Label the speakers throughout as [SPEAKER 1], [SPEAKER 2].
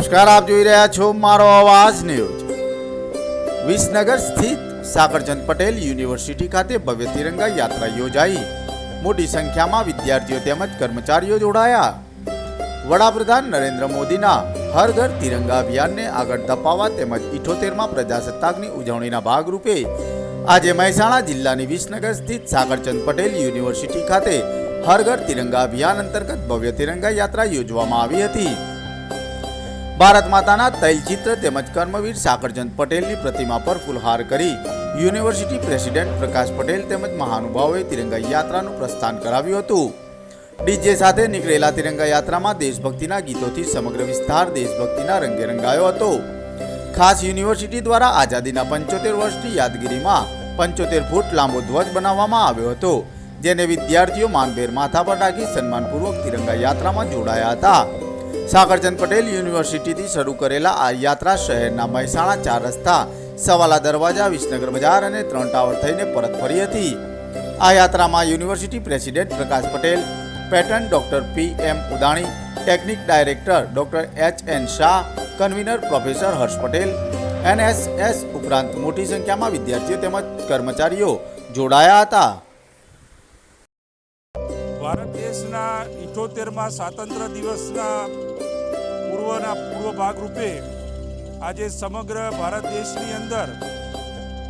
[SPEAKER 1] નમસ્કાર, આપ જોઈ રહ્યા છો મારો અવાજ ન્યૂઝ. વિસનગર સ્થિત સાગરચંદ પટેલ યુનિવર્સિટી ખાતે ભવ્ય તિરંગા યાત્રા યોજાઈ. મોટી સંખ્યામાં વિદ્યાર્થીઓ તેમજ કર્મચારીઓ જોડાયા. વડાપ્રધાન નરેન્દ્ર મોદીના હર ઘર તિરંગા અભિયાનને આગળ ધપાવવા તેમજ ઇઠોતેરમાં પ્રજાસત્તાકની ઉજવણીના ભાગરૂપે આજે મહેસાણા જિલ્લાની વિસનગર સ્થિત સાગરચંદ પટેલ યુનિવર્સિટી ખાતે હર ઘર તિરંગા અભિયાન અંતર્ગત ભવ્ય તિરંગા યાત્રા યોજવામાં આવી હતી. ભારત માતાના તૈલચિત્ર તેમજ કર્મવીર સાકરચંદ પટેલની પ્રતિમા પર ફુલહાર કરી યુનિવર્સિટી પ્રેસિડેન્ટ પ્રકાશ પટેલ તેમજ મહાનુભાવોએ તિરંગા યાત્રાનું પ્રસ્થાન કરાવ્યું હતું. ડીજે સાથે નીકળેલા તિરંગા યાત્રામાં દેશભક્તિના ગીતોથી સમગ્ર વિસ્તાર દેશભક્તિના રંગે રંગાયો હતો. ખાસ યુનિવર્સિટી દ્વારા આઝાદીના પંચોતેર વર્ષની યાદગીરીમાં પંચોતેર ફૂટ લાંબો ધ્વજ બનાવવામાં આવ્યો હતો, જેને વિદ્યાર્થીઓ માનભેર માથા પર રાખી સન્માનપૂર્વક તિરંગા યાત્રામાં જોડાયા હતા. સાગરચંદ પટેલ યુનિવર્સિટીથી શરૂ કરેલા આ યાત્રા શહેરના મહેસાણા ચાર રસ્તા, સવાલા દરવાજા, વિસનગર બજાર અને ત્રણ ટાવર થઈને પરત ફરી હતી. આ યાત્રામાં university president Prakash Patel, patron doctor P M Udani, technical director doctor H N Shah, convener professor Harsh Patel, NSS ઉપરાંત મોટી સંખ્યામાં વિદ્યાર્થીઓ તેમજ કર્મચારીઓ જોડાયા હતા.
[SPEAKER 2] ભારત દેશના ઇઠોતેરમાં સ્વાતંત્ર્ય દિવસના પૂર્વ ભાગરૂપે આજે સમગ્ર ભારત દેશની અંદર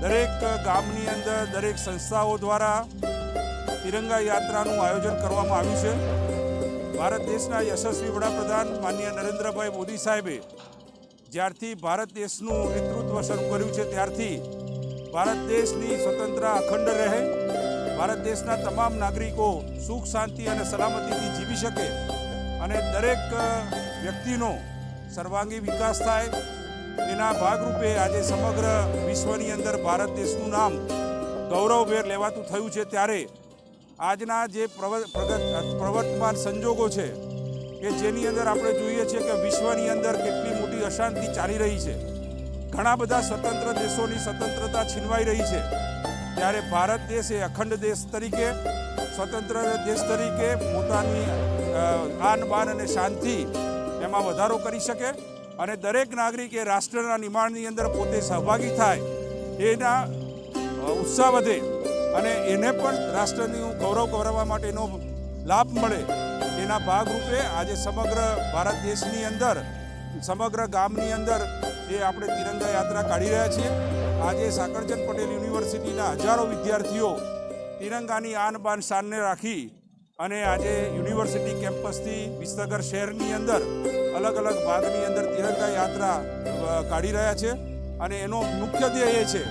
[SPEAKER 2] દરેક ગામની અંદર દરેક સંસ્થાઓ દ્વારા તિરંગા યાત્રાનું આયોજન કરવામાં આવ્યું છે. ભારત દેશના યશસ્વી વડાપ્રધાન માન્ય નરેન્દ્રભાઈ મોદી સાહેબે જ્યારથી ભારત દેશનું નેતૃત્વ શરૂ કર્યું છે, ત્યારથી ભારત દેશની સ્વતંત્ર અખંડ રહે, ભારત દેશના તમામ નાગરિકો સુખ, શાંતિ અને સલામતીથી જીવી શકે અને દરેક વ્યક્તિનો સર્વાંગી વિકાસ થાય. એના ભાગરૂપે આજે સમગ્ર વિશ્વની અંદર ભારત દેશનું નામ ગૌરવભેર લેવાતું થયું છે ત્યારે આજના જે પ્રવર્તમાન સંજોગો છે, કે જેની અંદર આપણે જોઈએ છીએ કે વિશ્વની અંદર કેટલી મોટી અશાંતિ ચાલી રહી છે. ઘણા બધા સ્વતંત્ર દેશોની સ્વતંત્રતા છીનવાઈ રહી છે. ત્યારે ભારત દેશ એ અખંડ દેશ તરીકે, સ્વતંત્ર દેશ તરીકે પોતાની આન બાન અને શાંતિ એમાં વધારો કરી શકે અને દરેક નાગરિક એ રાષ્ટ્રના નિર્માણની અંદર પોતે સહભાગી થાય એના ઉત્સાહ વધે અને એને પણ રાષ્ટ્રની ગૌરવ ગૌરવવા માટેનો લાભ મળે એના ભાગરૂપે આજે સમગ્ર ભારત દેશની અંદર, સમગ્ર ગામની અંદર એ આપણે તિરંગા યાત્રા કાઢી રહ્યા છીએ. આજે સાકરચંદ પટેલ યુનિવર્સિટીના હજારો વિદ્યાર્થીઓ તિરંગાની આન બાન શાનને રાખી અને આજે યુનિવર્સિટી કેમ્પસથી વિસનગર શહેરની અંદર અલગ અલગ ભાગની અંદર તિરંગા યાત્રા કાઢી રહ્યા છે. અને એનો મુખ્ય ધ્યેય એ છે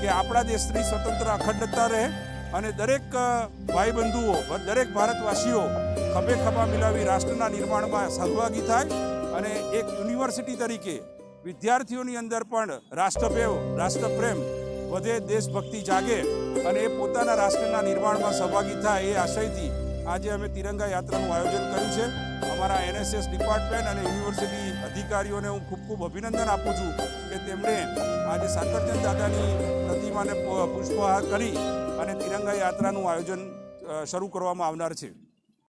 [SPEAKER 2] કે આપણા દેશની સ્વતંત્ર અખંડતા રહે અને દરેક ભાઈ બંધુઓ દરેક ભારતવાસીઓ ખભે ખભા મિલાવી રાષ્ટ્રના નિર્માણમાં સહભાગી થાય અને એક યુનિવર્સિટી તરીકે વિદ્યાર્થીઓની અંદર પણ રાષ્ટ્રપ્રેમ રાષ્ટ્રપ્રેમ વધે, દેશભક્તિ જાગે અને એ પોતાના રાષ્ટ્રના નિર્માણમાં સહભાગી થાય એ આશયથી આજે અમે તિરંગા યાત્રાનું આયોજન કર્યું છે. અમારા એનએસએસ ડિપાર્ટમેન્ટ અને યુનિવર્સિટી અધિકારીઓને હું ખૂબ ખૂબ અભિનંદન આપું છું કે તેમણે આજે સાકરચંદ દાદાની પ્રતિમાને પુષ્પહાર કરી અને તિરંગા યાત્રાનું આયોજન શરૂ કરવામાં આવનાર છે.